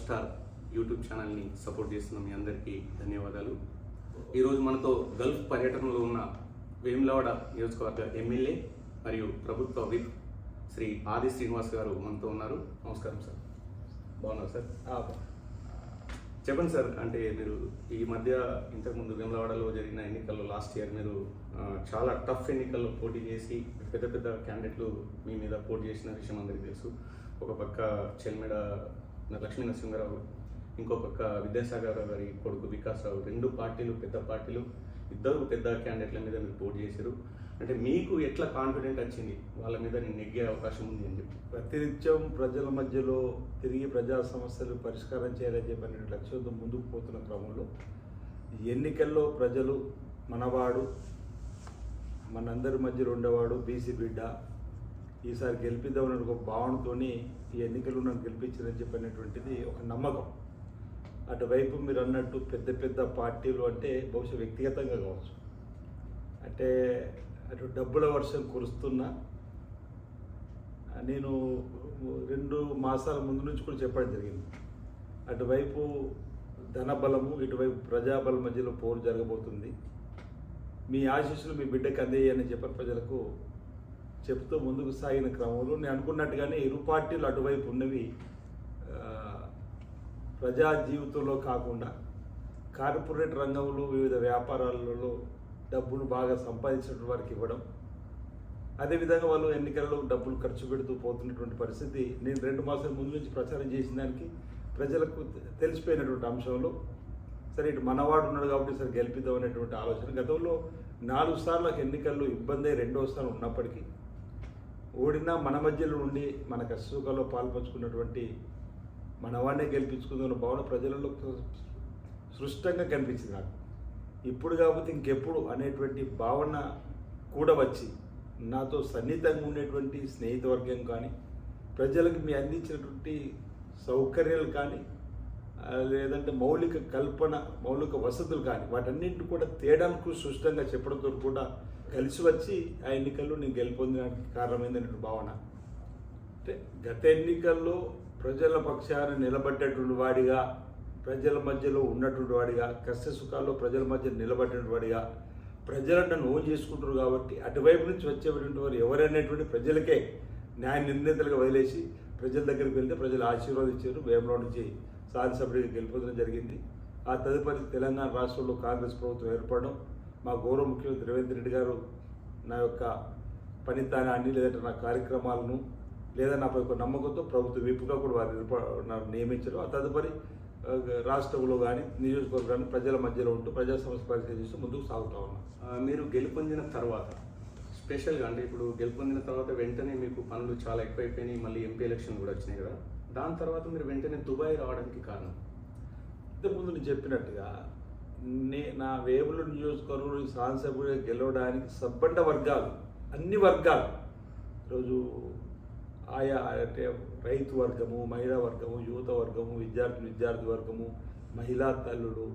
Star YouTube ఛానల్ని support చేస్తున్న మీ అందరికీ ధన్యవాదాలు. ఈరోజు మనతో గల్ఫ్ పర్యటనలో ఉన్న వేములవాడ నియోజకవర్గ ఎమ్మెల్యే మరియు ప్రభుత్వ విప్ శ్రీ ఆది శ్రీనివాస్ గారు మనతో ఉన్నారు. నమస్కారం సార్. బాగున్నారు సార్? చెప్పండి సార్ అంటే మీరు ఈ మధ్య ఇంతకుముందు వేములవాడలో జరిగిన ఎన్నికల్లో లాస్ట్ ఇయర్ మీరు చాలా టఫ్ ఎన్నికల్లో పోటీ చేసి పెద్ద పెద్ద క్యాండిడేట్లు మీ మీద పోటీ చేసిన విషయం అందరికీ తెలుసు. ఒక పక్క చెల్మెడ లక్ష్మీ నరసింహరావు ఇంకో పక్క విద్యాసాగర్ రావు గారి కొడుకు వికాస్ రావు రెండు పార్టీలు పెద్ద పార్టీలు ఇద్దరు పెద్ద క్యాండిడేట్ల మీద మీరు పోటీ చేశారు. అంటే మీకు ఎట్లా కాన్ఫిడెంట్ వచ్చింది? వాళ్ళ మీద నేను నెగ్గే అవకాశం ఉంది అని చెప్పి. ప్రతినిత్యం ప్రజల మధ్యలో తిరిగి ప్రజా సమస్యలు పరిష్కారం చేయాలని చెప్పిన లక్ష్యంతో ముందుకు పోతున్న క్రమంలో ఎన్నికల్లో ప్రజలు మనవాడు మనందరి మధ్యలో ఉండేవాడు బీసీ బిడ్డ ఈసారి గెలిపిద్దామని ఒక భావనతోని ఈ ఎన్నికలు నన్ను గెలిపించారని చెప్పినటువంటిది ఒక నమ్మకం. అటువైపు మీరు అన్నట్టు పెద్ద పెద్ద పార్టీలు అంటే బహుశా వ్యక్తిగతంగా కావచ్చు. అంటే అటు డబ్బుల వర్షం కురుస్తున్నా నేను రెండు మాసాల ముందు నుంచి కూడా చెప్పడం జరిగింది. అటువైపు ధనబలము ఇటువైపు ప్రజాబలం మధ్యలో పోరు జరగబోతుంది. మీ ఆశీస్సులు మీ బిడ్డకి అందేయని చెప్పిన ప్రజలకు. చెప్తూ ముందుకు సాగిన క్రమంలో నేను అనుకున్నట్టుగానే ఇరు పార్టీలు అటువైపు ఉన్నవి ప్రజా జీవితంలో కాకుండా కార్పొరేట్ రంగంలో వివిధ వ్యాపారాలలో డబ్బులు బాగా సంపాదించిన వారికి ఇవ్వడం అదేవిధంగా వాళ్ళు ఎన్నికల్లో డబ్బులు ఖర్చు పెడుతూ పోతున్నటువంటి పరిస్థితి నేను రెండు మాసాల ముందు నుంచి ప్రచారం చేసిన దానికి ప్రజలకు తెలిసిపోయినటువంటి అంశంలో సరే ఇటు మనవాడు ఉన్నాడు కాబట్టి సరే గెలిపిద్దాం అనేటువంటి ఆలోచన గతంలో నాలుగు సార్లు ఎన్నికల్లో ఇబ్బంది రెండో రెండోసారి ఉన్నప్పటికీ ఓడినా మన మధ్యలో ఉండి మన కష్టసుఖాల్లో పాల్పంచుకున్నటువంటి మనవాడినే గెలిపించుకుందన్న భావన ప్రజలలో సృష్టంగా కనిపించింది నాకు. ఇప్పుడు కాకపోతే ఇంకెప్పుడు అనేటువంటి భావన కూడా వచ్చి నాతో సన్నిహితంగా ఉండేటువంటి స్నేహితవర్గం కానీ ప్రజలకు మీ అందించినటువంటి సౌకర్యాలు కానీ లేదంటే మౌలిక కల్పన మౌలిక వసతులు కానీ వాటన్నింటిని కూడా తేడానికి స్పష్టంగా చెప్పడంతో కూడా కలిసి వచ్చి ఆ ఎన్నికల్లో నేను గెలుపొందడానికి కారణమైందనే భావన. అంటే గత ఎన్నికల్లో ప్రజల పక్షాన నిలబడ్డటువంటి వాడిగా ప్రజల మధ్యలో ఉన్నటువంటి వాడిగా కష్ట సుఖాల్లో ప్రజల మధ్య నిలబడినటువంటి వాడిగా ప్రజలను నన్ను ఓన్ చేసుకుంటారు కాబట్టి అటువైపు నుంచి వచ్చేటువంటి వారు ఎవరనేటువంటి ప్రజలకే న్యాయ నిర్ణేతలుగా వదిలేసి ప్రజల దగ్గరికి వెళ్తే ప్రజలు ఆశీర్వాదించారు. వేమలో నుంచి శాసనసభ్యుడిగా గెలుపొందడం జరిగింది. ఆ తదుపరి తెలంగాణ రాష్ట్రంలో కాంగ్రెస్ ప్రభుత్వం ఏర్పడడం మా గౌరవ ముఖ్యమంత్రి రేవంత్ రెడ్డి గారు నా యొక్క పనితనాన్ని లేదంటే నా కార్యక్రమాలను లేదా నాపై ఒక నమ్మకంతో ప్రభుత్వ విప్పుగా కూడా వారు ఆ తదుపరి రాష్ట్రంలో కానీ నియోజకవర్గాన్ని ప్రజల మధ్యలో ఉంటూ ప్రజా సమస్య పరిచయం చేస్తూ ముందుకు సాగుతా ఉన్నాం. మీరు గెలుపొందిన తర్వాత స్పెషల్గా అంటే ఇప్పుడు గెలుపొందిన తర్వాత వెంటనే మీకు పనులు చాలా ఎక్కువైపోయినాయి మళ్ళీ ఎంపీ ఎలక్షన్ కూడా వచ్చినాయి కదా. దాని తర్వాత మీరు వెంటనే దుబాయ్ రావడానికి కారణం? ఇంతకుముందు నేను చెప్పినట్టుగా నే నా వేముల నియోజకవర్గంలో శాసనసభ్యుడిగా గెలవడానికి సబ్బండ వర్గాలు అన్ని వర్గాలు. ఈరోజు ఆయా అంటే రైతు వర్గము మహిళా వర్గము యువత వర్గము విద్యార్థి విద్యార్థి వర్గము మహిళా తల్లుడు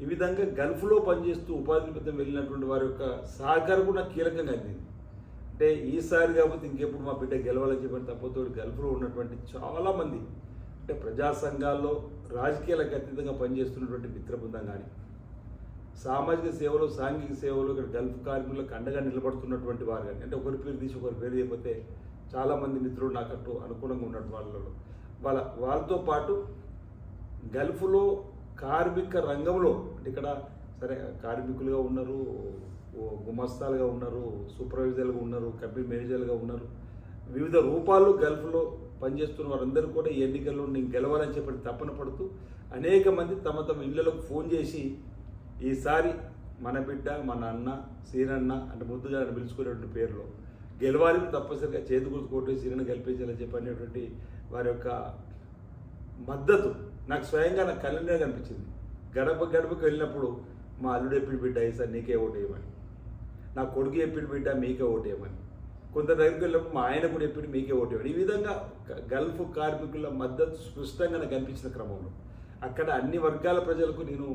ఈ విధంగా గల్ఫ్లో పనిచేస్తూ ఉపాధి నిమిత్తం వెళ్ళినటువంటి వారి యొక్క సహకారం కూడా కీలకంగా అందింది అంటే ఈసారి కాకపోతే ఇంకెప్పుడు మా బిడ్డ గెలవాలని చెప్పిన తప్పతో గల్ఫ్లో ఉన్నటువంటి చాలామంది అంటే ప్రజా సంఘాల్లో రాజకీయాలకు అతీతంగా పనిచేస్తున్నటువంటి మిత్ర బృందం కానీ సామాజిక సేవలు సాంఘిక సేవలు ఇక్కడ గల్ఫ్ కార్మికులకు అండగా నిలబడుతున్నటువంటి వారు కానీ అంటే ఒకరి పేరు తీసి ఒకరి పేరు చేయకపోతే చాలామంది మిత్రులు నాకట్టు అనుకూలంగా ఉన్నట్టు వాళ్ళలో. వాళ్ళ వాళ్ళతో పాటు గల్ఫ్లో కార్మిక రంగంలో అంటే ఇక్కడ సరే కార్మికులుగా ఉన్నారు గుమస్తాలుగా ఉన్నారు సూపర్వైజర్లుగా ఉన్నారు కంపెనీ మేనేజర్లుగా ఉన్నారు వివిధ రూపాలు గల్ఫ్లో పనిచేస్తున్న వారందరూ కూడా ఈ ఎన్నికల్లో నేను గెలవాలని చెప్పి తప్పన పడుతూ అనేక మంది తమ తమ ఇళ్ళకు ఫోన్ చేసి ఈసారి మన బిడ్డ మన అన్న సీనన్న అంటే ముద్దుగా పిలుచుకునేటువంటి పేరులో గెలవాలని తప్పనిసరిగా చేతి గుర్తు కొట్టి సీనన్న గెలిపించాలని చెప్పి అనేటువంటి వారి యొక్క మద్దతు నాకు స్వయంగా నాకు కళ్ళనే కనిపించింది. గడప గడపకు వెళ్ళినప్పుడు మా అల్లుడు ఎప్పుడు బిడ్డ ఈసారి నీకే ఓటు వేయమని. నా కొడుకు ఎప్పుడు బిడ్డ మీకే ఓటు వేయమని. కొంత దగ్గరికి వెళ్ళినప్పుడు మా ఆయన కూడా ఎప్పుడు మీకే ఓటు వేయమని. ఈ విధంగా గల్ఫ్ కార్మికుల మద్దతు స్పష్టంగా నాకు కనిపించిన క్రమంలో. అక్కడ అన్ని వర్గాల ప్రజలకు నేను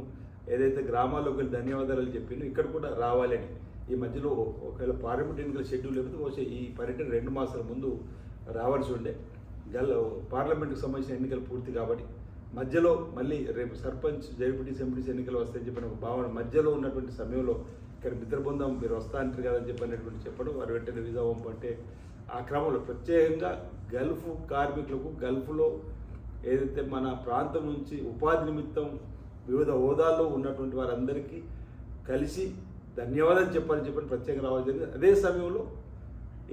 ఏదైతే గ్రామాల్లోకి వెళ్ళి ధన్యవాదాలు చెప్పినో ఇక్కడ కూడా రావాలని. ఈ మధ్యలో ఒకవేళ పార్లమెంట్ ఎన్నికల షెడ్యూల్ లేకపోతే బహుశా ఈ పర్యటన రెండు మాసాల ముందు రావాల్సి ఉండే. గల్ పార్లమెంట్కి సంబంధించిన ఎన్నికలు పూర్తి కాబట్టి మధ్యలో మళ్ళీ రేపు సర్పంచ్ జడ్పీటీసీ ఎంపీటీసీ ఎన్నికలు వస్తాయని చెప్పిన ఒక భావన మధ్యలో ఉన్నటువంటి సమయంలో ఇక్కడ మిత్రబృందం మీరు వస్తా అంటారు కదా అని చెప్పినటువంటి చెప్పడం వారు వెంటనే వీసా పంపంటే ఆ క్రమంలో ప్రత్యేకంగా గల్ఫ్ కార్మికులకు గల్ఫ్లో ఏదైతే మన ప్రాంతం నుంచి ఉపాధి నిమిత్తం వివిధ హోదాల్లో ఉన్నటువంటి వారందరికీ కలిసి ధన్యవాదాలు చెప్పాలని చెప్పని ప్రత్యేకంగా రావడం జరిగింది. అదే సమయంలో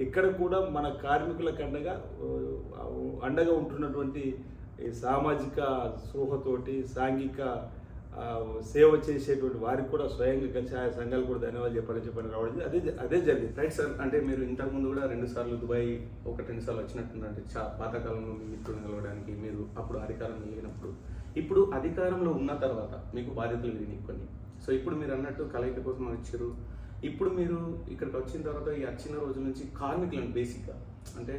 ఇక్కడ కూడా మన కార్మికులకు అండగా అండగా ఉంటున్నటువంటి ఈ సామాజిక స్పృహతోటి సాంఘిక సేవ చేసేటువంటి వారికి కూడా స్వయంగా కలిసి ఆయా సంఘాలు కూడా ధన్యవాదాలు చెప్పాలని చెప్పని రావడం అదే అదే జరిగింది. రైట్ సార్ అంటే మీరు ఇంతకు ముందు కూడా రెండు సార్లు దుబాయ్ ఒకటి రెండు సార్లు వచ్చినట్టుందంటే చా పాతకాలంలో మీ మిత్రులను కలవడానికి మీరు అప్పుడు అధికారం లేనప్పుడు. ఇప్పుడు అధికారంలో ఉన్న తర్వాత మీకు బాధ్యతలు లేని కొన్ని. సో ఇప్పుడు మీరు అన్నట్టు కలయిక కోసం వచ్చారు. ఇప్పుడు మీరు ఇక్కడికి వచ్చిన తర్వాత ఈ వచ్చిన రోజు నుంచి కార్మికులను బేసిక్గా అంటే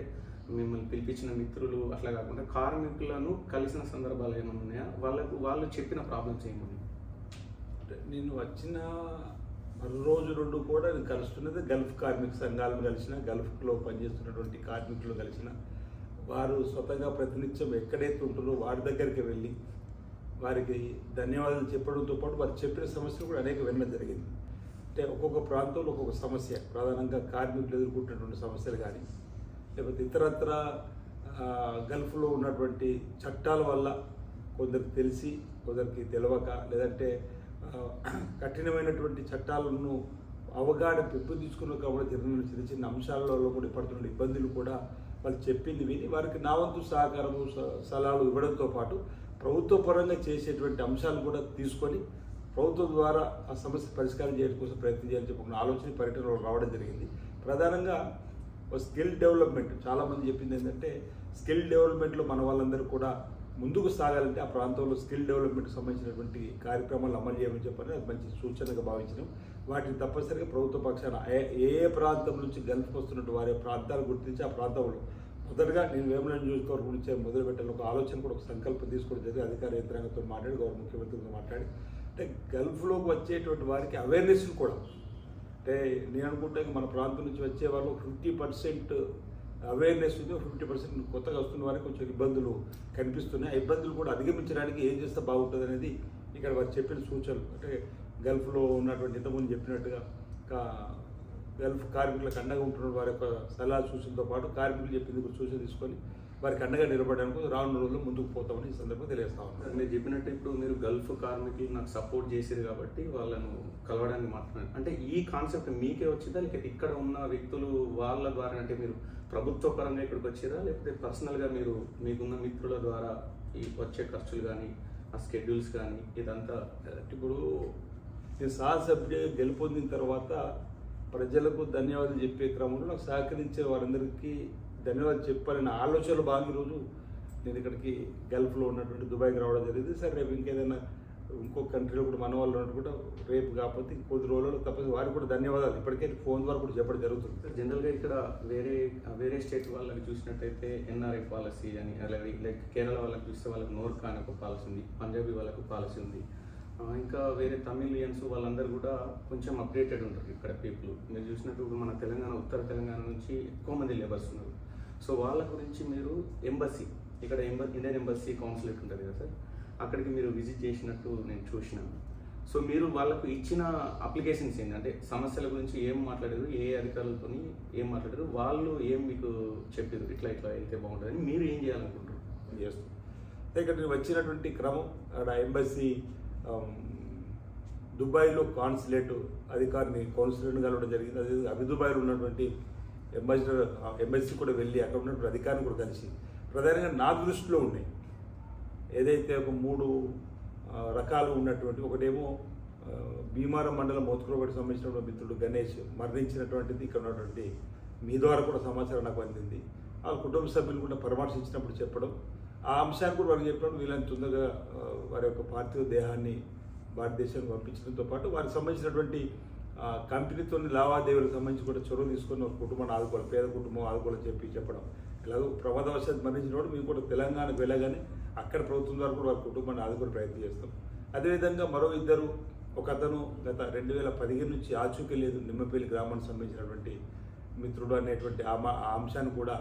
మిమ్మల్ని పిలిపించిన మిత్రులు అట్లా కాకుండా కార్మికులను కలిసిన సందర్భాలు ఏమైనా ఉన్నాయా? వాళ్ళకు వాళ్ళు చెప్పిన ప్రాబ్లమ్స్ ఏమున్నాయి? అంటే నేను వచ్చిన మరో రోజు రెండు కూడా నేను కలుస్తున్నది గల్ఫ్ కార్మిక సంఘాలను కలిసిన గల్ఫ్లో పనిచేస్తున్నటువంటి కార్మికులు కలిసిన. వారు స్వతగా ప్రతినిత్యం ఎక్కడైతే ఉంటుందో వారి దగ్గరికి వెళ్ళి వారికి ధన్యవాదాలు చెప్పడంతో పాటు వారు చెప్పిన సమస్యలు కూడా అనేక వినడం జరిగింది. అంటే ఒక్కొక్క ప్రాంతంలో ఒక్కొక్క సమస్య. ప్రధానంగా కార్మికులు ఎదుర్కొంటున్నటువంటి సమస్యలు కానీ లేకపోతే ఇతరత్ర గల్ఫ్లో ఉన్నటువంటి చట్టాల వల్ల కొందరికి తెలిసి కొందరికి తెలియక లేదంటే కఠినమైనటువంటి చట్టాలను అవగాహన పెంపొందించుకున్న కాబట్టి జరిగిన చిన్న చిన్న అంశాలలో కూడా పడుతున్న ఇబ్బందులు కూడా వాళ్ళు చెప్పింది విని వారికి నా వంతు సహకారము స- సలహాలు ఇవ్వడంతో పాటు ప్రభుత్వ పరంగా చేసేటువంటి అంశాలను కూడా తీసుకొని ప్రభుత్వం ద్వారా ఆ సమస్య పరిష్కారం చేయడం కోసం ప్రయత్నం చేయాలని చెప్పి ఒక ఆలోచన పర్యటనలో రావడం జరిగింది. ప్రధానంగా స్కిల్ డెవలప్మెంట్. చాలామంది చెప్పింది ఏంటంటే స్కిల్ డెవలప్మెంట్లో మన వాళ్ళందరూ కూడా ముందుకు సాగాలంటే ఆ ప్రాంతంలో స్కిల్ డెవలప్మెంట్కి సంబంధించినటువంటి కార్యక్రమాలు అమలు చేయమని చెప్పని అది మంచి సూచనగా భావించినాం. వాటిని తప్పనిసరిగా ప్రభుత్వ పక్షాన ఏ- ప్రాంతం నుంచి గల్ఫ్కి వస్తున్నట్టు వారి ప్రాంతాలు గుర్తించి ఆ ప్రాంతంలో మొదటగా నేను వేములవాడ నియోజకవర్గం గురించి మొదలు పెట్టాలి ఒక ఆలోచన కూడా ఒక సంకల్పం తీసుకోవడం జరిగింది. అధికార యంత్రాంగంతో మాట్లాడి గౌరవ ముఖ్యమంత్రితో మాట్లాడి అంటే గల్ఫ్లోకి వచ్చేటువంటి వారికి అవేర్నెస్ కూడా అంటే నేను అనుకుంటే మన ప్రాంతం నుంచి వచ్చే వాళ్ళు ఫిఫ్టీ పర్సెంట్ అవేర్నెస్ ఉంది ఫిఫ్టీ పర్సెంట్ కొత్తగా వస్తున్న వారికి కొంచెం ఇబ్బందులు కనిపిస్తున్నాయి. ఆ ఇబ్బందులు కూడా అధిగమించడానికి ఏం చేస్తే బాగుంటుంది అనేది ఇక్కడ వారు చెప్పిన సూచనలు. అంటే గల్ఫ్లో ఉన్నటువంటి ఇంతకుముందు చెప్పినట్టుగా గల్ఫ్ కార్మికులకు అండగా ఉంటున్న వారి యొక్క సలహా సూచనతో పాటు కార్మికులు చెప్పింది కూడా సూచన తీసుకొని వారికి అండగా నిలబడడానికి రానున్న రోజుల్లో ముందుకు పోతామని ఈ సందర్భంగా తెలియజేస్తా ఉన్నాను మీరు చెప్పినట్టు ఇప్పుడు మీరు గల్ఫ్ కార్మికులు నాకు సపోర్ట్ చేసేది కాబట్టి వాళ్ళను కలవడానికి మాట్లాడారు అంటే ఈ కాన్సెప్ట్ మీకే వచ్చిందా? లేకపోతే ఇక్కడ ఉన్న వ్యక్తులు వాళ్ళ ద్వారా అంటే మీరు ప్రభుత్వ పరంగా ఇక్కడికి వచ్చారా? లేకపోతే పర్సనల్గా మీరు మీకున్న మిత్రుల ద్వారా ఈ వచ్చే ఖర్చులు కానీ ఆ స్కెడ్యూల్స్ కానీ ఇదంతా ఇప్పుడు నేను సహసభ్యుడిగా గెలుపొందిన తర్వాత ప్రజలకు ధన్యవాదాలు చెప్పే క్రమంలో నాకు సహకరించే వారందరికీ ధన్యవాదాలు చెప్పాలనే ఆలోచనలు బాగా ఈరోజు నేను ఇక్కడికి గల్ఫ్లో ఉన్నటువంటి దుబాయ్కి రావడం జరిగింది. సరే రేపు ఇంకేదైనా ఇంకో కంట్రీలో కూడా మన వాళ్ళు ఉన్నట్టు కూడా రేపు కాకపోతే కొద్ది రోజుల్లో తప్పదు వారికి కూడా ధన్యవాదాలు. ఇప్పటికే ఫోన్ ద్వారా కూడా చెప్పడం జరుగుతుంది. జనరల్గా ఇక్కడ వేరే వేరే స్టేట్ వాళ్ళకి చూసినట్టయితే ఎన్ఆర్ఐ పాలసీ అని అలాగే లైక్ కేరళ వాళ్ళకి చూస్తే వాళ్ళకి నోర్కా అని ఒక పాలసీ ఉంది పంజాబీ వాళ్ళకు పాలసీ ఉంది. ఇంకా వేరే తమిళియన్స్ వాళ్ళందరూ కూడా కొంచెం అప్డేటెడ్ ఉంటారు ఇక్కడ పీపుల్. మీరు చూసినట్టు మన తెలంగాణ ఉత్తర తెలంగాణ నుంచి ఎక్కువ మంది లేబర్స్ ఉన్నారు. సో వాళ్ళ గురించి మీరు ఎంబసీ ఇక్కడ ఎంబ ఇండియన్ ఎంబసీ కౌన్సిలేట్ ఉంటుంది కదా సార్ అక్కడికి మీరు విజిట్ చేసినట్టు నేను చూసినాను సో మీరు వాళ్ళకు ఇచ్చిన అప్లికేషన్స్ ఏంటి? అంటే సమస్యల గురించి ఏం మాట్లాడారు ఏ అధికారులతో ఏం మాట్లాడారు వాళ్ళు ఏం మీకు చెప్పారు ఇట్లా ఇట్లా వెళ్తే బాగుంటుందని మీరు ఏం చేయాలనుకుంటారు చేస్తాం ఇక్కడ నేను వచ్చినటువంటి క్రమం అక్కడ ఎంబసీ దుబాయ్లో కాన్సులేట్ అధికారిని కౌన్సిలర్ని కలవడం జరిగింది. అదే అవి దుబాయ్లో ఉన్నటువంటి ఎంబాసిడర్ ఎంబసీ కూడా వెళ్ళి అక్కడ ఉన్నటువంటి అధికారిని కూడా కలిసి ప్రధానంగా నా దృష్టిలో ఉన్నాయి ఏదైతే ఒక మూడు రకాలు ఉన్నటువంటి ఒకటేమో భీమారం మండలం మోత్కురబడి సంబంధించిన మిత్రుడు గణేష్ మరణించినటువంటిది ఇక్కడ ఉన్నటువంటి మీ ద్వారా కూడా సమాచారం నాకు అందింది. ఆ కుటుంబ సభ్యులు కూడా పరామర్శించినప్పుడు చెప్పడం. ఆ అంశాన్ని కూడా వారికి చెప్పడం వీళ్ళని తొందరగా వారి యొక్క పార్థివ దేహాన్ని భారతదేశానికి పంపించడంతో పాటు వారికి సంబంధించినటువంటి కంపెనీతో లావాదేవీలకు సంబంధించి కూడా చొరవ తీసుకొని ఒక కుటుంబాన్ని ఆదుకోవాలి పేద కుటుంబం ఆదుకోవాలని చెప్పి చెప్పడం. ఎలాగో ప్రమాదవశాత్తు మరణించినప్పుడు మేము కూడా తెలంగాణకు వెళ్ళగానే అక్కడ ప్రభుత్వం ద్వారా కూడా వారి కుటుంబాన్ని ఆదుకునే ప్రయత్నం చేస్తాం. అదేవిధంగా మరో ఇద్దరు ఒక అతను గత రెండు వేల పదిహేను నుంచి ఆచూకీ లేదు నిమ్మపల్లి గ్రామానికి సంబంధించినటువంటి మిత్రుడు అనేటువంటి ఆ అంశాన్ని కూడా.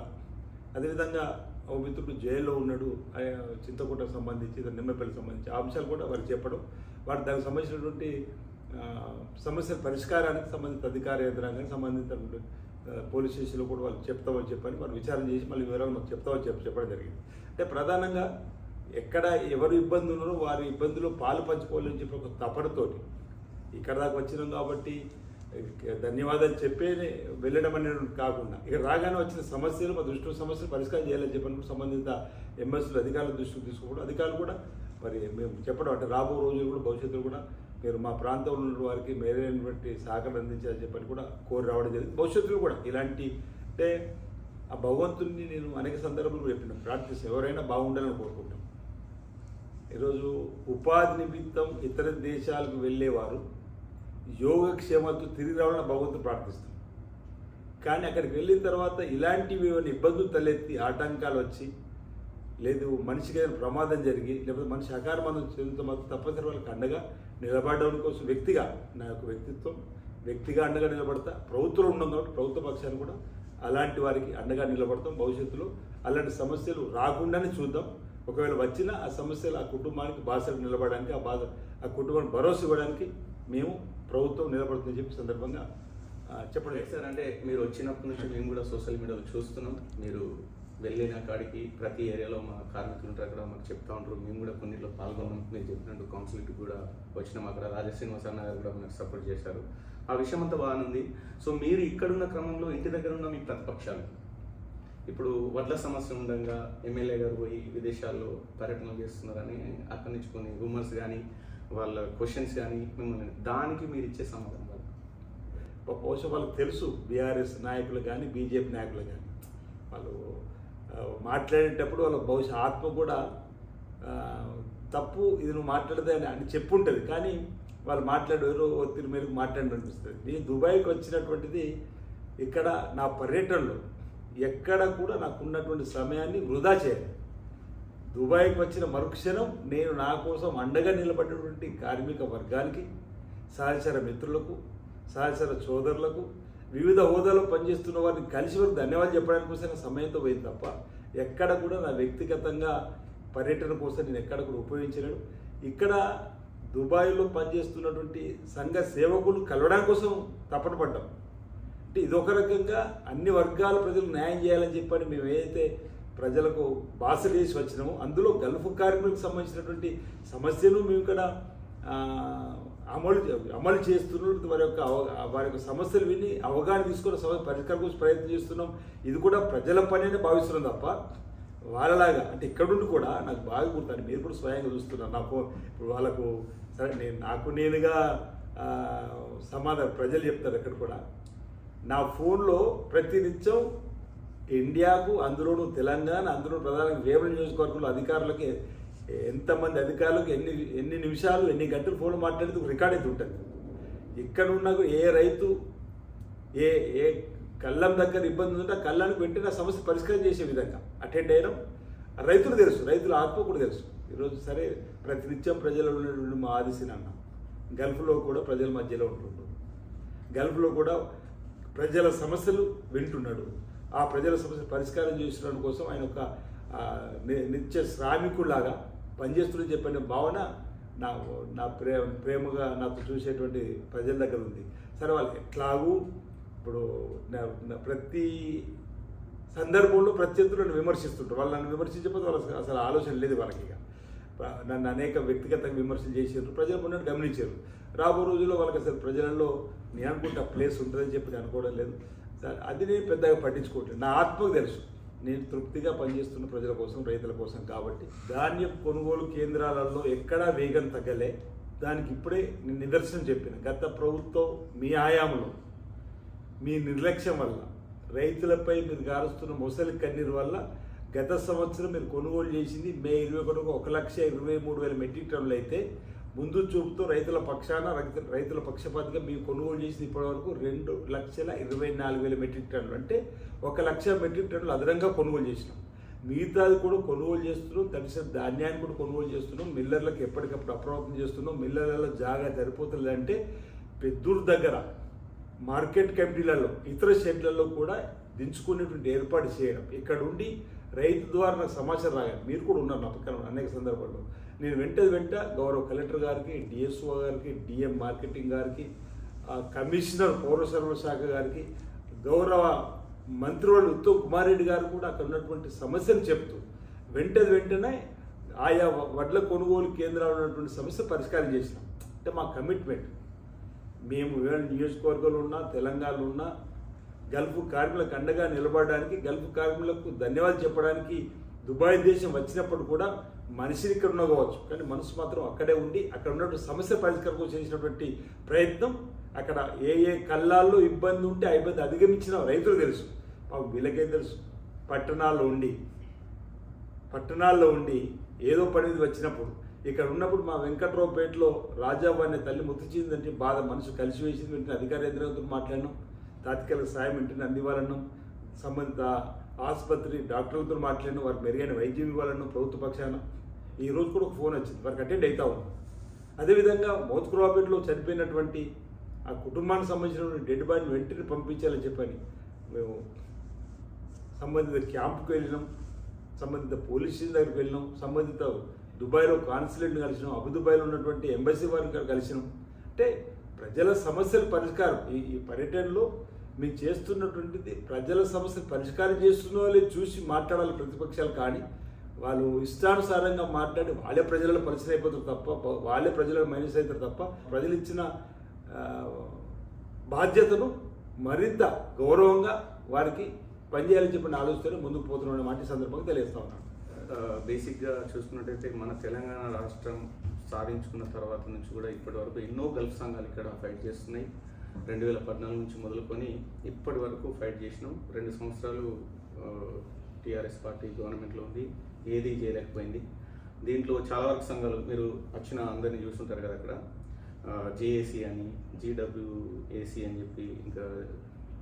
అదేవిధంగా ఓ మిత్రుడు జైల్లో ఉన్నాడు ఆయన చింతకుంటకు సంబంధించి నిమ్మపల్లి నిమ్మపల్లికి సంబంధించి. ఆ అంశాలు కూడా వారికి చెప్పడం. వారు దానికి సంబంధించినటువంటి సమస్యల పరిష్కారానికి సంబంధిత అధికార యంత్రాంగానికి సంబంధిత పోలీస్ స్టేషన్లో కూడా వాళ్ళు చెప్తామని చెప్పని వాళ్ళు విచారణ చేసి మళ్ళీ వివరాలు మాకు చెప్తామని చెప్పి చెప్పడం జరిగింది. అంటే ప్రధానంగా ఎక్కడ ఎవరు ఇబ్బంది ఉన్నారో వారి ఇబ్బందులు పాలు పంచుకోవాలని చెప్పి ఒక తపనతోటి ఇక్కడ దాకా వచ్చినాం కాబట్టి ధన్యవాదాలు చెప్పే వెళ్ళడం అనేది కాకుండా ఇక్కడ రాగానే వచ్చిన సమస్యలు మా దృష్టి సమస్యలు పరిష్కారం చేయాలని చెప్పినప్పుడు సంబంధిత ఎంఎస్లు అధికారుల దృష్టికి తీసుకోవడం అధికారులు కూడా మరి మేము చెప్పడం అంటే రాబో రోజులు కూడా భవిష్యత్తులో కూడా మీరు మా ప్రాంతంలో ఉన్న వారికి మేలైనటువంటి సహకారం అందించాలని చెప్పని కూడా కోరి రావడం జరిగింది. భవిష్యత్తులో కూడా ఇలాంటి అంటే ఆ భగవంతుడిని నేను అనేక సందర్భాలు చెప్పిన. ప్రార్థిస్తాను ఎవరైనా బాగుండాలని కోరుకుంటాం. ఈరోజు ఉపాధి నిమిత్తం ఇతర దేశాలకు వెళ్ళేవారు యోగక్షేమాలతో తిరిగి రావాలని భగవంతుడు ప్రార్థిస్తాం కానీ అక్కడికి వెళ్ళిన తర్వాత ఇలాంటివి ఏమైనా ఇబ్బందులు తలెత్తి ఆటంకాలు వచ్చి లేదు మనిషికి ఏదైనా ప్రమాదం జరిగి లేకపోతే మనిషి అకారమానం చెందుతూ మాత్రం తప్పనిసరి వాళ్ళకి అండగా నిలబడడం కోసం వ్యక్తిగా నా యొక్క వ్యక్తిత్వం వ్యక్తిగా అండగా నిలబడతా ప్రభుత్వం ఉండడం కాబట్టి ప్రభుత్వ పక్షాన్ని కూడా అలాంటి వారికి అండగా నిలబడతాం భవిష్యత్తులో. అలాంటి సమస్యలు రాకుండానే చూద్దాం. ఒకవేళ వచ్చినా ఆ సమస్యలు ఆ కుటుంబానికి బాసలు నిలబడడానికి ఆ బాధ ఆ కుటుంబాన్ని భరోసా ఇవ్వడానికి మేము ప్రభుత్వం నిలబడుతుందని చెప్పి సందర్భంగా చెప్పండి. సార్ అంటే మీరు వచ్చినప్పటి నుంచి మేము కూడా సోషల్ మీడియాలో చూస్తున్నాం. మీరు వెళ్ళిన కాడికి ప్రతి ఏరియాలో మా కార్మికులు ఉంటారు అక్కడ మాకు చెప్తా ఉంటారు. మేము కూడా కొన్నిట్లో పాల్గొన్నాం. నేను చెప్పినట్టు కౌన్సిల్కి కూడా వచ్చినాం. అక్కడ రాజశ్రీనివాస అన్న గారు కూడా మనకు సపోర్ట్ చేశారు. ఆ విషయం అంతా బాగానుంది సో మీరు ఇక్కడున్న క్రమంలో ఇంటి దగ్గర ఉన్న మీ ప్రతిపక్షాలు ఇప్పుడు వడ్ల సమస్య ఉండగా ఎమ్మెల్యే గారు పోయి విదేశాల్లో పర్యటనలు చేస్తున్నారని అక్కడి నుంచి కొన్ని రూమర్స్ కానీ వాళ్ళ క్వశ్చన్స్ కానీ మిమ్మల్ని దానికి మీరు ఇచ్చే సమాధానం వాళ్ళు? బహుశా వాళ్ళకి తెలుసు బీఆర్ఎస్ నాయకులు కానీ బీజేపీ నాయకులు కానీ వాళ్ళు మాట్లాడేటప్పుడు వాళ్ళ బహుశా ఆత్మ కూడా తప్పు ఇది నువ్వు మాట్లాడదే అని అని చెప్పుంటుంది. కానీ వాళ్ళు మాట్లాడారు ఒత్తిడి మేరకు మాట్లాడి అనిపిస్తుంది నేను దుబాయ్కి వచ్చినటువంటిది ఇక్కడ నా పర్యటనలో ఎక్కడ కూడా నాకు ఉన్నటువంటి సమయాన్ని వృధా చేయాలి దుబాయ్కి వచ్చిన మరుక్షణం నేను నా కోసం అండగా నిలబడినటువంటి కార్మిక వర్గానికి సహచర మిత్రులకు సహచర సోదరులకు వివిధ హోదాలో పనిచేస్తున్న వారిని కలిసి వరకు ధన్యవాదాలు చెప్పడానికి కోసం నా సమయంతో పోయింది తప్ప ఎక్కడ కూడా నా వ్యక్తిగతంగా పర్యటన కోసం నేను ఎక్కడ కూడా ఉపయోగించలేను. ఇక్కడ దుబాయ్లో పనిచేస్తున్నటువంటి సంఘ సేవకులు కలవడానికి కోసం తపన పడ్డాం. అంటే ఇదొక రకంగా అన్ని వర్గాల ప్రజలకు న్యాయం చేయాలని చెప్పని మేము ఏదైతే ప్రజలకు బాసలు చేసి వచ్చినామో అందులో గల్ఫ్ కార్మికులకు సంబంధించినటువంటి సమస్యలు మేము ఇక్కడ అమలు అమలు చేస్తున్న వారి యొక్క వారి యొక్క సమస్యలు విని అవగాహన తీసుకుని సమస్య పరిష్కారం కోసం ప్రయత్నం చేస్తున్నాం. ఇది కూడా ప్రజల పని అని భావిస్తున్నాం తప్ప వాళ్ళలాగా అంటే ఇక్కడుండి కూడా నాకు బాగా గుర్తాను మీరు కూడా స్వయంగా చూస్తున్నారు. నాకు ఇప్పుడు వాళ్ళకు సరే నేను నాకు నేనుగా సమాధానం ప్రజలు చెప్తారు ఇక్కడ కూడా. నా ఫోన్లో ప్రతినిత్యం ఇండియాకు అందులోనూ తెలంగాణ అందులో ప్రధానంగా వేమల నియోజకవర్గంలో అధికారులకి ఎంతమంది అధికారులకు ఎన్ని ఎన్ని నిమిషాలు ఎన్ని గంటలు ఫోన్ మాట్లాడేది రికార్డ్ అయితే ఉంటుంది. ఇక్కడ ఉన్న ఏ రైతు ఏ ఏ కళ్ళం దగ్గర ఇబ్బంది ఉంటే ఆ కళ్ళానికి వెంటనే సమస్య పరిష్కారం చేసే విధంగా అటెండ్ అయ్యడం రైతులు తెలుసు రైతుల ఆత్మ కూడా తెలుసు. ఈరోజు సరే ప్రతినిత్యం ప్రజలు ఉన్నటువంటి మా ఆదిశని అన్న గల్ఫ్లో కూడా ప్రజల మధ్యలో ఉంటుండు. గల్ఫ్లో కూడా ప్రజల సమస్యలు వింటున్నాడు. ఆ ప్రజల సమస్యలు పరిష్కారం చేసిన కోసం ఆయన ఒక ని- నిత్య శ్రామికుల్లాగా పనిచేస్తున్న చెప్పిన భావన నా నా ప్రేమ ప్రేమగా నాతో చూసేటువంటి ప్రజల దగ్గర ఉంది. సరే వాళ్ళు ఎట్లాగూ ఇప్పుడు నా- ప్రతి సందర్భంలో ప్రత్యర్థులను విమర్శిస్తుంటారు. వాళ్ళు నన్ను విమర్శించకపోతే వాళ్ళకి అసలు ఆలోచన లేదు వాళ్ళకి ఇక. నన్ను అనేక వ్యక్తిగతంగా విమర్శలు చేశారు ప్రజలు ఉన్నట్టు గమనించారు. రాబో రోజుల్లో వాళ్ళకి అసలు ప్రజలలో నేను అనుకుంటే ప్లేస్ ఉంటుందని చెప్పి అనుకోవడం లేదు. అది నేను పెద్దగా పట్టించుకోవట్లేదు. నా ఆత్మకు తెలుసు. నేను తృప్తిగా పనిచేస్తున్న ప్రజల కోసం రైతుల కోసం కాబట్టి ధాన్యం కొనుగోలు కేంద్రాలలో ఎక్కడా వేగం తగ్గలే. దానికి ఇప్పుడే నేను నిదర్శనం చెప్పిన గత ప్రభుత్వం మీ ఆయాములో మీ నిర్లక్ష్యం వల్ల రైతులపై మీరు గారుస్తున్న మొసలి కన్నీరు వల్ల గత సంవత్సరం మీరు కొనుగోలు చేసింది మే ఇరవై ఒకటికి ఒక లక్ష ఇరవై మూడు వేల మెట్రిక్ టన్నులు అయితే ముందు చూపుతో రైతుల పక్షాన రైతు- రైతుల పక్షపాతిగా మేము కొనుగోలు చేసిన ఇప్పటివరకు రెండు లక్షల ఇరవై నాలుగు వేల మెట్రిక్ టన్నులు. అంటే ఒక లక్ష మెట్రిక్ టన్నులు అదనంగా కొనుగోలు చేసినాం. మిగతాది కూడా కొనుగోలు చేస్తున్నాం. తడిసిన ధాన్యాన్ని కూడా కొనుగోలు చేస్తున్నాం. మిల్లర్లకు ఎప్పటికప్పుడు అప్రమత్తం చేస్తున్నాం. మిల్లర్లలో జాగా సరిపోతుంది అంటే పెద్దూరు దగ్గర మార్కెట్ కమిటీలలో ఇతర షెడ్లలో కూడా దించుకునేటువంటి ఏర్పాటు చేయడం. ఇక్కడ ఉండి రైతు ద్వారా నాకు సమాచారం రాగాలి మీరు కూడా ఉన్నారు నా పక్కన అనేక సందర్భాల్లో. నేను వెంటది వెంట గౌరవ కలెక్టర్ గారికి డిఎస్ఓ గారికి డిఎం మార్కెటింగ్ గారికి కమిషనర్ పౌర సరఫరా శాఖ గారికి గౌరవ మంత్రివర్యులు ఉత్తమ్ కుమార్ రెడ్డి గారు కూడా అక్కడ ఉన్నటువంటి సమస్యలు చెప్తూ వెంటది వెంటనే ఆయా వడ్ల కొనుగోలు కేంద్రాలు ఉన్నటువంటి సమస్య పరిష్కారం చేసినాం. అంటే మా కమిట్మెంట్. మేము నియోజకవర్గంలో ఉన్నా తెలంగాణలో ఉన్నా గల్ఫ్ కార్మికులకు అండగా నిలబడడానికి గల్ఫ్ కార్మికులకు ధన్యవాదాలు చెప్పడానికి దుబాయ్ దేశం వచ్చినప్పుడు కూడా మనిషిని ఇక్కడ ఉండవచ్చు. కానీ మనసు మాత్రం అక్కడే ఉండి అక్కడ ఉన్నటువంటి సమస్య పరిష్కారం చేసినటువంటి ప్రయత్నం అక్కడ ఏ ఏ కళ్ళాల్లో ఇబ్బంది ఉంటే ఆ ఇబ్బంది అధిగమించిన రైతులు తెలుసు. మాకు వీళ్ళకే తెలుసు? పట్టణాల్లో ఉండి పట్టణాల్లో ఉండి ఏదో పని వచ్చినప్పుడు ఇక్కడ ఉన్నప్పుడు మా వెంకట్రావుపేటలో రాజావు అనే తల్లి మృతి చెందిందంటే బాధ మనసు కలిసి వేసింది. వెంటనే అధికార యంత్రంతో మాట్లాడినాం. తాత్కాలిక సాయం వెంటనే అందివ్వాలన్నాం. సంబంధిత ఆసుపత్రి డాక్టర్లతో మాట్లాడిన వారికి మెరుగైన వైద్యం ఇవ్వాలన్నాం ప్రభుత్వ పక్షాన ఈ రోజు కూడా ఒక ఫోన్ వచ్చింది. వారికి అటెండ్ అవుతా ఉన్నాం అదేవిధంగా మోత్కురాపేటలో చనిపోయినటువంటి ఆ కుటుంబానికి సంబంధించినటువంటి డెడ్ బాడీని వెంటనే పంపించాలని చెప్పని మేము సంబంధిత క్యాంప్కి వెళ్ళినాం. సంబంధిత పోలీస్ స్టేషన్ దగ్గరికి వెళ్ళినాం. సంబంధిత దుబాయ్లో కాన్సులేట్ని కలిసినాం. అబుదుబాయ్లో ఉన్నటువంటి ఎంబసీ వారిని కలిసినాం. అంటే ప్రజల సమస్యల పరిష్కారం ఈ ఈ పర్యటనలో మేము చేస్తున్నటువంటిది ప్రజల సమస్య పరిష్కారం చేస్తున్న వాళ్ళే చూసి మాట్లాడాలి ప్రతిపక్షాలు కానీ వాళ్ళు ఇష్టానుసారంగా మాట్లాడి వాళ్ళే ప్రజలను పరిచయం అయిపోతారు తప్ప వాళ్ళే ప్రజలకు మైనస్ అవుతారు తప్ప ప్రజలు ఇచ్చిన బాధ్యతను మరింత గౌరవంగా వారికి పనిచేయాలని చెప్పిన ఆలోచన ముందుకు పోతున్న మాట సందర్భంగా తెలియజేస్తా ఉన్నాను. బేసిక్గా చూసుకున్నట్టయితే మన తెలంగాణ రాష్ట్రం సాధించుకున్న తర్వాత నుంచి కూడా ఇప్పటి వరకు ఎన్నో గల్ఫ్ సంఘాలు ఇక్కడ ఫైట్ చేస్తున్నాయి. రెండు వేల పద్నాలుగు నుంచి మొదలుకొని ఇప్పటి వరకు ఫైట్ చేసినాం. రెండు సంవత్సరాలు టీఆర్ఎస్ పార్టీ గవర్నమెంట్లో ఉంది. ఏది చేయలేకపోయింది. దీంట్లో చాలా వరకు సంఘాలు మీరు వచ్చిన అందరినీ చూస్తుంటారు కదా అక్కడ. జేఏసీ అని జీడబ్ల్యూఏసీ అని చెప్పి ఇంకా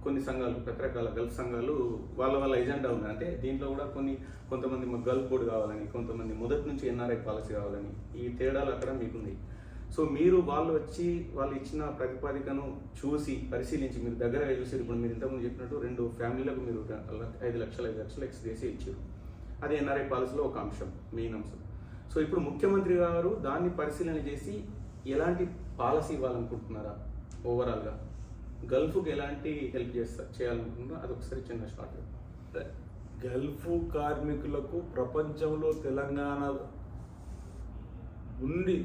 కొన్ని సంఘాలు రకరకాల గల్ఫ్ సంఘాలు వాళ్ళ వాళ్ళ ఎజెండా ఉంది. అంటే దీంట్లో కూడా కొన్ని కొంతమంది మాకు గల్ఫ్ బోర్డు కావాలని కొంతమంది మొదటి నుంచి ఎన్ఆర్ఐ పాలసీ కావాలని ఈ తేడాలు అక్కడ మీకుంది. సో మీరు వాళ్ళు వచ్చి వాళ్ళు ఇచ్చిన ప్రతిపాదికను చూసి పరిశీలించి మీరు దగ్గరగా చూసి ఇప్పుడు మీరు ఇంతకుముందు చెప్పినట్టు రెండు ఫ్యామిలీలకు మీరు ఐదు లక్షలు ఐదు లక్షలు ఎక్స్ చేసి ఇచ్చారు. అది ఎన్ఆర్ఐ పాలసీలో ఒక అంశం మెయిన్ అంశం. సో ఇప్పుడు ముఖ్యమంత్రి గారు దాన్ని పరిశీలన చేసి ఎలాంటి పాలసీ ఇవ్వాలనుకుంటున్నారా ఓవరాల్గా గల్ఫ్కి ఎలాంటి హెల్ప్ చేస్తా చేయాలనుకుంటున్నారా అది ఒకసారి చిన్న షార్ట్ గల్ఫ్ కార్మికులకు ప్రపంచంలో తెలంగాణ ఉండి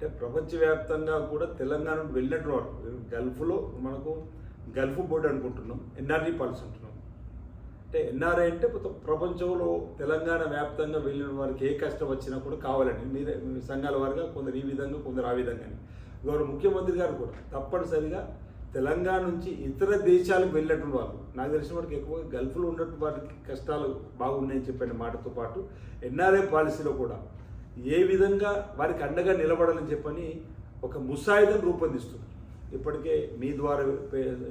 అంటే ప్రపంచవ్యాప్తంగా కూడా తెలంగాణ వెళ్ళినట్టు వారు. గల్ఫ్లో మనకు గల్ఫ్ బోర్డు అనుకుంటున్నాం ఎన్ఆర్ఈ పాలసీ అంటున్నాం. అంటే ఎన్ఆర్ఐ అంటే మొత్తం ప్రపంచంలో తెలంగాణ వ్యాప్తంగా వెళ్ళిన వారికి ఏ కష్టం వచ్చినా కూడా కావాలని మీరే సంఘాల వారిగా కొందరు ఈ విధంగా కొందరు ఆ విధంగా అని. గౌరవ ముఖ్యమంత్రి గారు కూడా తప్పనిసరిగా తెలంగాణ నుంచి ఇతర దేశాలకు వెళ్ళినటువంటి వాళ్ళు నాకు తెలిసిన వాడికి ఎక్కువ గల్ఫ్లో ఉన్నటువంటి వారికి కష్టాలు బాగున్నాయని చెప్పిన మాటతో పాటు ఎన్ఆర్ఐ పాలసీలో కూడా ఏ విధంగా వారికి అండగా నిలబడాలని చెప్పని ఒక ముసాయిదను రూపొందిస్తుంది ఇప్పటికే మీ ద్వారా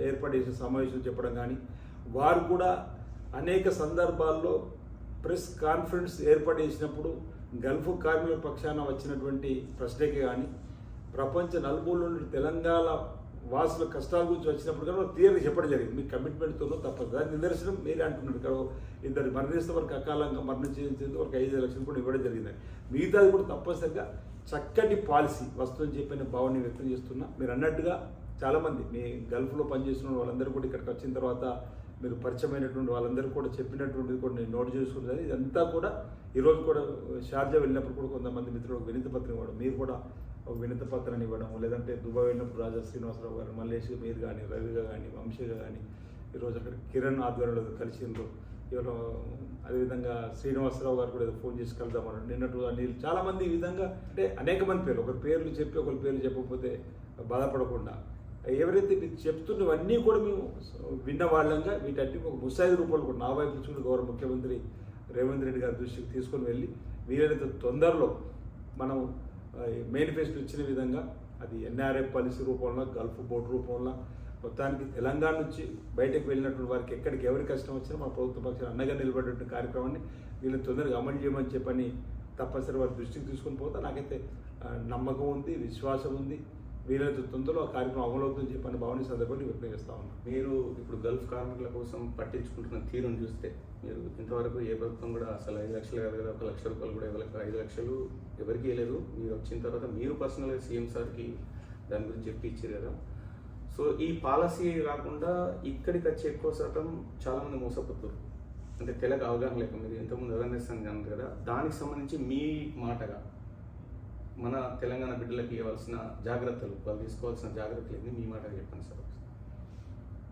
ఏర్పాటు చేసిన సమావేశం చెప్పడం కానీ వారు కూడా అనేక సందర్భాల్లో ప్రెస్ కాన్ఫరెన్స్ ఏర్పాటు చేసినప్పుడు గల్ఫ్ కార్మికుల పక్షాన వచ్చినటువంటి ప్రశ్నకి కానీ ప్రపంచ నలుమూల నుండి తెలంగాణ వాసుల కష్టాల గురించి వచ్చినప్పుడు కానీ వాళ్ళు క్లియర్గా చెప్పడం జరిగింది. మీ కమిట్మెంట్తోనూ తప్పదు. దాని నిదర్శనం మీరే అంటున్నారు. ఇక్కడ ఇద్దరు మరణిస్తే వరకు అకాలంగా మరణించేందుకు వరకు ఐదు లక్షలు కూడా ఇవ్వడం జరిగింది. మిగతాది కూడా తప్పనిసరిగా చక్కటి పాలసీ వస్తుందని చెప్పిన భావాన్ని వ్యక్తం చేస్తున్నా. మీరు అన్నట్టుగా చాలామంది మీ గల్ఫ్లో పనిచేస్తున్న వాళ్ళందరూ కూడా ఇక్కడికి వచ్చిన తర్వాత మీరు పరిచయమైనటువంటి వాళ్ళందరూ కూడా చెప్పినటువంటిది కూడా నేను నోట్ చేసుకుంటున్నాను. ఇదంతా కూడా ఈరోజు కూడా షార్జా వెళ్ళినప్పుడు కూడా కొంతమంది మిత్రులు వినతి పత్రం కూడా మీరు కూడా ఒక వినతి పత్రాన్ని ఇవ్వడం లేదంటే దుబాయ్ వెళ్ళినప్పుడు రాజా శ్రీనివాసరావు గారు మల్లేష్ మీరు కానీ రవిగా కానీ వంశీగా కానీ ఈరోజు అక్కడ కిరణ్ ఆధ్వర్యంలో కలిసిండ్రు. ఇవాళ అదేవిధంగా శ్రీనివాసరావు గారు కూడా ఏదో ఫోన్ చేసి కలుద్దామని నిన్నట్టు అనిల్ చాలామంది ఈ విధంగా అంటే అనేక మంది పేర్లు ఒకరి పేర్లు చెప్పి ఒకరి పేర్లు చెప్పకపోతే బాధపడకుండా ఎవరైతే మీరు చెప్తున్నవన్నీ కూడా మేము విన్న వాళ్ళంగా వీటన్ని ఒక ముసాయిదు రూపాయలు కూడా నా వైపు నుంచి గౌరవ ముఖ్యమంత్రి రేవంత్ రెడ్డి గారి దృష్టికి తీసుకొని వెళ్ళి వీలైనంత తొందరలో మనం మేనిఫెస్టో ఇచ్చిన విధంగా అది ఎన్ఆర్ఐ పాలసీ రూపంలో గల్ఫ్ బోర్డు రూపంలో మొత్తానికి తెలంగాణ నుంచి బయటకు వెళ్ళినటువంటి వారికి ఎక్కడికి ఎవరి కష్టం వచ్చినా మా ప్రభుత్వ పక్షాలు అండగా నిలబడేటువంటి కార్యక్రమాన్ని వీళ్ళని తొందరగా అమలు చేయమని చెప్పని తప్పనిసరి వారి దృష్టికి తీసుకొని పోతే. నాకైతే నమ్మకం ఉంది విశ్వాసం ఉంది. వీలైనంత తొందరలో ఆ కార్యక్రమం అమలవుతుందని చెప్పని భావన ఈ సందర్భంగా వ్యక్తం చేస్తా ఉన్నాను. మీరు ఇప్పుడు గల్ఫ్ కార్మికుల కోసం పట్టించుకుంటున్న తీరును చూస్తే మీరు ఇంతవరకు ఏ ప్రభుత్వం కూడా అసలు ఐదు లక్షలు కాదు కదా ఒక లక్ష రూపాయలు కూడా ఇవ్వలేక ఐదు లక్షలు ఎవరికి ఇవ్వలేదు. మీరు వచ్చిన తర్వాత మీరు పర్సనల్గా సీఎం సార్కి దాని గురించి చెప్పి ఇచ్చారు కదా. సో ఈ పాలసీ రాకుండా ఇక్కడికి వచ్చి ఎక్కువ శాతం చాలామంది మోసపోతారు. అంటే తెలకు అవగాహన లేక మీరు ఎంతమంది అవేర్నెస్ అని అన్నారు కదా దానికి సంబంధించి మీ మాటగా మన తెలంగాణ బిడ్డలకు ఇవ్వాల్సిన జాగ్రత్తలు వాళ్ళు తీసుకోవాల్సిన జాగ్రత్తలు ఏంటి? మీ మాట చెప్పండి సార్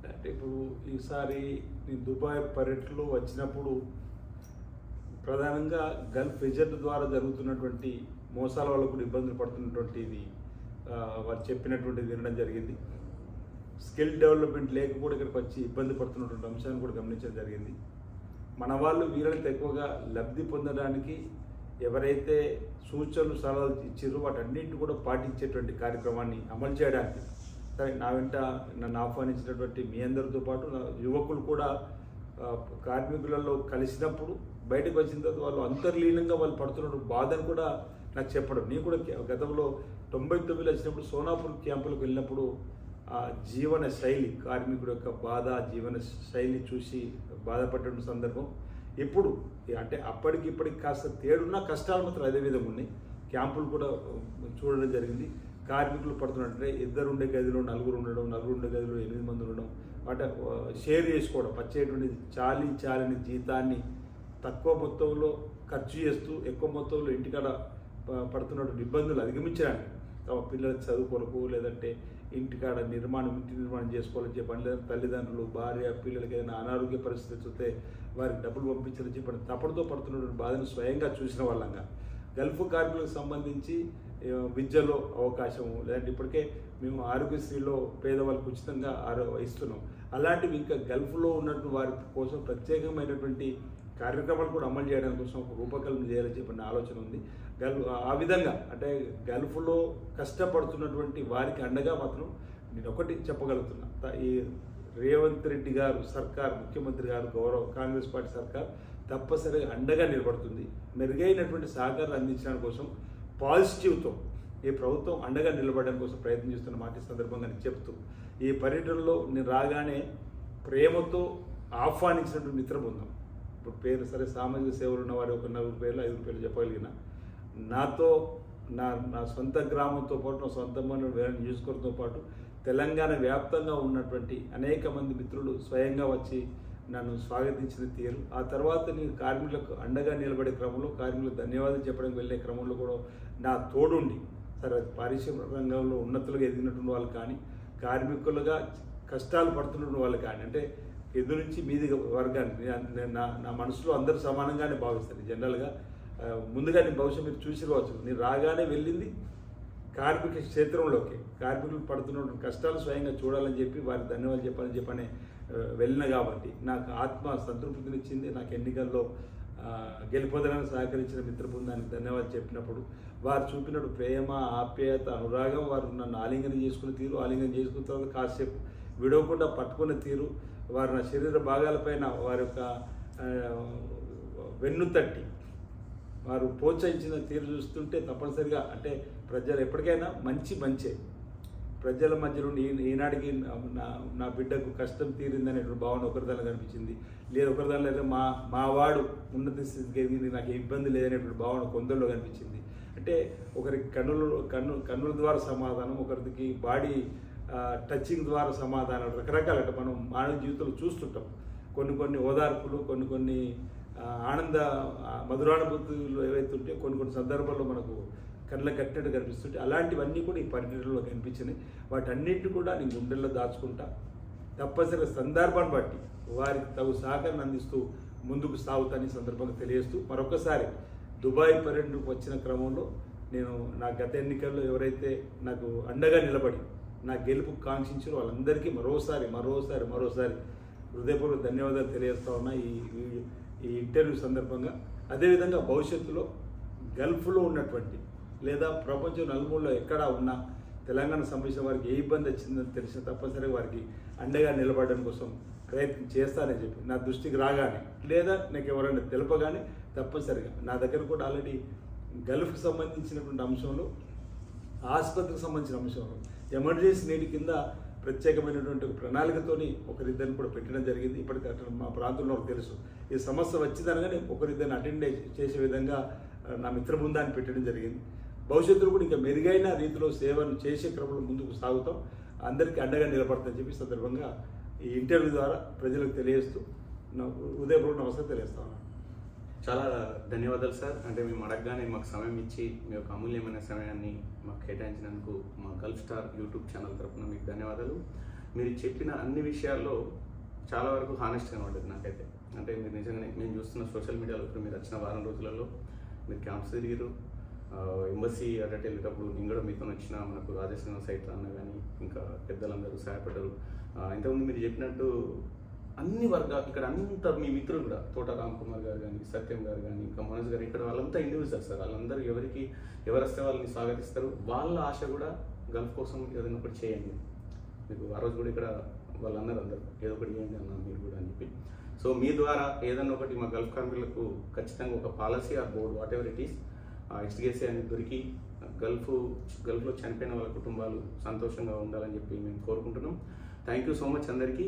అంటే ఇప్పుడు ఈసారి నేను దుబాయ్ పర్యటనలో వచ్చినప్పుడు ప్రధానంగా గల్ఫ్ ఎజెంట్ ద్వారా జరుగుతున్నటువంటి మోసాల వల్ల కూడా ఇబ్బందులు పడుతున్నటువంటిది వారు చెప్పినటువంటిది వినడం జరిగింది. స్కిల్ డెవలప్మెంట్ లేక కూడా ఇక్కడికి వచ్చి ఇబ్బంది పడుతున్నటువంటి అంశాన్ని కూడా గమనించడం జరిగింది. మన వాళ్ళు వీళ్ళని ఎక్కువగా లబ్ధి పొందడానికి ఎవరైతే సూచనలు సలహాలు ఇచ్చారో వాటన్నింటిని కూడా పాటించేటువంటి కార్యక్రమాన్ని అమలు చేయడానికి సరే నా వెంట నన్ను ఆహ్వానించినటువంటి మీ అందరితో పాటు నా యువకులు కూడా కార్మికులలో కలిసినప్పుడు బయటకు వచ్చిన తర్వాత వాళ్ళు అంతర్లీనంగా వాళ్ళు పడుతున్న బాధను కూడా నాకు చెప్పడం. నేను కూడా గతంలో తొంభై తొమ్మిదిలో వచ్చినప్పుడు సోనాపూర్ క్యాంపులకు వెళ్ళినప్పుడు ఆ జీవన శైలి కార్మికుడు యొక్క బాధ జీవన శైలి చూసి బాధపడ్డ సందర్భం. ఇప్పుడు అంటే అప్పటికి ఇప్పటికి కాస్త తేడున్న కష్టాలు మాత్రం అదే విధంగా ఉన్నాయి. క్యాంపులు కూడా చూడడం జరిగింది. కార్మికులు పడుతున్నట్టే ఇద్దరు ఉండే గదిలో నలుగురు ఉండడం నలుగురు ఉండే గదిలో ఎనిమిది మంది ఉండడం. వాటి షేర్ చేసుకోవడం వచ్చేటువంటి చాలి చాలని జీతాన్ని తక్కువ మొత్తంలో ఖర్చు చేస్తూ ఎక్కువ మొత్తంలో ఇంటికాడ పడుతున్నటువంటి ఇబ్బందులు అధిగమించడానికి. తమ పిల్లల చదువు కొరకు లేదంటే ఇంటికాడ నిర్మాణం ఇంటి నిర్మాణం చేసుకోవాలని చెప్పని లేదా తల్లిదండ్రులు భార్య పిల్లలకి ఏదైనా అనారోగ్య పరిస్థితి వస్తే వారికి డబ్బులు పంపించాలని చెప్పని తప్పటితో పడుతున్నటువంటి బాధను స్వయంగా చూసిన వాళ్ళంగా. గల్ఫ్ కార్మికులకు సంబంధించి విద్యలో అవకాశం లేదంటే ఇప్పటికే మేము ఆరోగ్యశ్రీలో పేదవాళ్ళకు ఉచితంగా ఆరో ఇస్తున్నాం. అలాంటివి ఇంకా గల్ఫ్లో ఉన్నటువంటి వారి కోసం ప్రత్యేకమైనటువంటి కార్యక్రమాలు కూడా అమలు చేయడం కోసం ఒక రూపకల్పన చేయాలని చెప్పిన ఆలోచన ఉంది. గల్ఫ్ ఆ విధంగా అంటే గల్ఫ్లో కష్టపడుతున్నటువంటి వారికి అండగా మాత్రం నేను ఒకటి చెప్పగలుగుతున్నా. ఈ రేవంత్ రెడ్డి గారు సర్కార్ ముఖ్యమంత్రి గారు గౌరవ కాంగ్రెస్ పార్టీ సర్కార్ తప్పనిసరిగా అండగా నిలబడుతుంది. మెరుగైనటువంటి సహకారం అందించడం కోసం పాజిటివ్తో ఈ ప్రభుత్వం అండగా నిలబడడం కోసం ప్రయత్నం చేస్తున్న మాట సందర్భంగా నేను చెప్తూ ఈ పర్యటనలో నేను రాగానే ప్రేమతో ఆహ్వానించినటువంటి మిత్ర ఇప్పుడు పేరు సరే సామాజిక సేవలు ఉన్నవారు ఒక నలుగురు పేర్లు ఐదుగురు పేర్లు చెప్పగలిగిన నాతో నా నా సొంత గ్రామంతో పాటు నా సొంత మన నియోజకవర్గంతో పాటు తెలంగాణ వ్యాప్తంగా ఉన్నటువంటి అనేక మంది మిత్రులు స్వయంగా వచ్చి నన్ను స్వాగతించిన తీరు. ఆ తర్వాత నేను కార్మికులకు అండగా నిలబడే క్రమంలో కార్మికులకు ధన్యవాదాలు చెప్పడానికి వెళ్ళే క్రమంలో కూడా నా తోడుండి సరే పారిశ్రామిక రంగంలో ఉన్నతులుగా ఎదిగినటువంటి వాళ్ళు కానీ కార్మికులుగా కష్టాలు పడుతున్న వాళ్ళు కానీ అంటే ఎదురు నుంచి మీది వర్గాన్ని నా నా మనసులో అందరూ సమానంగానే భావిస్తాను జనరల్గా. ముందుగా నేను బహుశా మీరు చూసి రావచ్చు నేను రాగానే వెళ్ళింది కార్మిక క్షేత్రంలోకి కార్మికులు పడుతున్న కష్టాలు స్వయంగా చూడాలని చెప్పి వారికి ధన్యవాదాలు చెప్పాలని చెప్పని వెళ్ళిన కాబట్టి నాకు ఆత్మ సంతృప్తినిచ్చింది. నాకు ఎన్నికల్లో ఆ, సహకరించిన మిత్ర బృందానికి ధన్యవాదాలు చెప్పినప్పుడు వారు చూపినప్పుడు ప్రేమ ఆప్యాయత అనురాగం వారు నన్ను ఆలింగనం చేసుకున్న తీరు ఆలింగనం చేసుకున్న తర్వాత కాసేపు విడవకుండా పట్టుకున్న తీరు వారు నా శరీర భాగాలపైన వారి యొక్క వెన్ను తట్టి వారు ప్రోత్సహించిన తీరు చూస్తుంటే తప్పనిసరిగా అంటే ప్రజలు ఎప్పటికైనా మంచి మంచే. ప్రజల మధ్యలో ఈ- ఈనాడికి నా నా బిడ్డకు కష్టం తీరిందనేటువంటి భావన ఒకరిదానిలో కనిపించింది. లేదు ఒకరిదానిలో అయితే మా మా వాడు ఉన్నత స్థితికి ఎదిగింది నాకు ఇబ్బంది లేదనేటువంటి భావన కొందరిలో కనిపించింది. అంటే ఒకరికి కన్నుల కన్ను కన్నుల ద్వారా సమాధానం ఒకరికి బాడీ టచింగ్ ద్వారా సమాధానం రకరకాల మనం మానవ జీవితంలో చూస్తుంటాం. కొన్ని కొన్ని ఓదార్పులు కొన్ని కొన్ని ఆనంద మధురానుభూతులు ఏవైతే ఉంటే కొన్ని కొన్ని సందర్భాల్లో మనకు కళ్ళ కట్టినట్టు కనిపిస్తుంటే అలాంటివన్నీ కూడా ఈ పర్యటనలో కనిపించినాయి. వాటన్నిటిని కూడా నేను గుండెల్లో దాచుకుంటా. తప్పనిసరిగా సందర్భాన్ని బట్టి వారికి తగు సహకారం అందిస్తూ ముందుకు సాగుతాని సందర్భంగా తెలియజేస్తూ మరొకసారి దుబాయ్ పర్యటనకు వచ్చిన క్రమంలో నేను నా గత ఎన్నికల్లో ఎవరైతే నాకు అండగా నిలబడి నా గెలుపు కాంక్షించారో వాళ్ళందరికీ మరోసారి మరోసారి మరోసారి హృదయపూర్వక ధన్యవాదాలు తెలియజేస్తా ఉన్నా ఈ ఈ- ఇంటర్వ్యూ సందర్భంగా అదేవిధంగా భవిష్యత్తులో గల్ఫ్లో ఉన్నటువంటి లేదా ప్రపంచం నలుమూలలో ఎక్కడ ఉన్నా తెలంగాణ సంబంధించిన వారికి ఏ ఇబ్బంది వచ్చిందని తెలిసిన తప్పనిసరిగా వారికి అండగా నిలబడడం కోసం ప్రయత్నం చేస్తానని చెప్పి నా దృష్టికి రాగానే లేదా నాకు ఎవరైనా తెలపగానే తప్పనిసరిగా నా దగ్గర కూడా ఆల్రెడీ గల్ఫ్కి సంబంధించినటువంటి అంశంలో ఆసుపత్రికి సంబంధించిన అంశంలో ఎమర్జెన్సీ నీటి కింద ప్రత్యేకమైనటువంటి ప్రణాళికతోని ఒకరిద్దరిని కూడా పెట్టడం జరిగింది. ఇప్పటికీ అక్కడ మా ప్రాంతంలో తెలుసు. ఈ సమస్య వచ్చిందనగానే ఒకరిద్దరిని అటెండ్ చేసే విధంగా నా మిత్ర బృందాన్ని పెట్టడం జరిగింది. భవిష్యత్తులో కూడా ఇంకా మెరుగైన రీతిలో సేవను చేసే క్రమంలో ముందుకు సాగుతాం. అందరికీ అండగా నిలబడతామని చెప్పి సందర్భంగా ఈ ఇంటర్వ్యూ ద్వారా ప్రజలకు తెలియజేస్తూ ఉదయపూర్వక నమస్కారం తెలియజేస్తాను చాలా ధన్యవాదాలు సార్. అంటే మేము అడగగానే మాకు సమయం ఇచ్చి మీ యొక్క అమూల్యమైన సమయాన్ని మాకు కేటాయించినందుకు మా గల్ఫ్ స్టార్ యూట్యూబ్ ఛానల్ తరఫున మీకు ధన్యవాదాలు. మీరు చెప్పిన అన్ని విషయాల్లో చాలా వరకు హానెస్ట్గా ఉంటుంది నాకైతే. అంటే మీరు నిజంగానే మేము చూస్తున్న సోషల్ మీడియాలో ఇప్పుడు మీరు వచ్చిన వారం రోజులలో మీరు క్యాంప్స్ తిరిగారు ఎంబసీ అటెండ్ వెళ్ళేటప్పుడు నేను కూడా మీతో వచ్చిన మనకు రాజస్థాన్ సైట్లో అన్న కానీ ఇంకా పెద్దలందరూ సహాయపడ్డారు. ఇంతకుముందు మీరు చెప్పినట్టు అన్ని వర్గాలు ఇక్కడ అంత మీ మిత్రులు కూడా తోట రామ్ కుమార్ గారు కానీ సత్యం గారు కానీ ఇంకా మనోజ్ గారు ఇక్కడ వాళ్ళంతా ఇండివిజువల్స్ సార్. వాళ్ళందరూ ఎవరికి ఎవరు వస్తే వాళ్ళని స్వాగతిస్తారు. వాళ్ళ ఆశ కూడా గల్ఫ్ కోసం ఏదైనా ఒకటి చేయండి. మీకు ఆ రోజు కూడా ఇక్కడ వాళ్ళు అన్నారు ఏదో ఒకటి చేయండి అన్నారు మీరు కూడా అని చెప్పి. సో మీ ద్వారా ఏదైనా ఒకటి మా గల్ఫ్ కార్మికులకు ఖచ్చితంగా ఒక policy or board whatever it is is హెచ్డిఎస్సీ అనేది దొరికి గల్ఫ్ గల్ఫ్లో చనిపోయిన వాళ్ళ కుటుంబాలు సంతోషంగా ఉండాలని చెప్పి మేము కోరుకుంటున్నాం. థ్యాంక్ యూ సో మచ్ అందరికీ.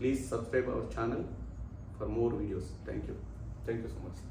Please subscribe our channel for more videos. Thank you. Thank you so much.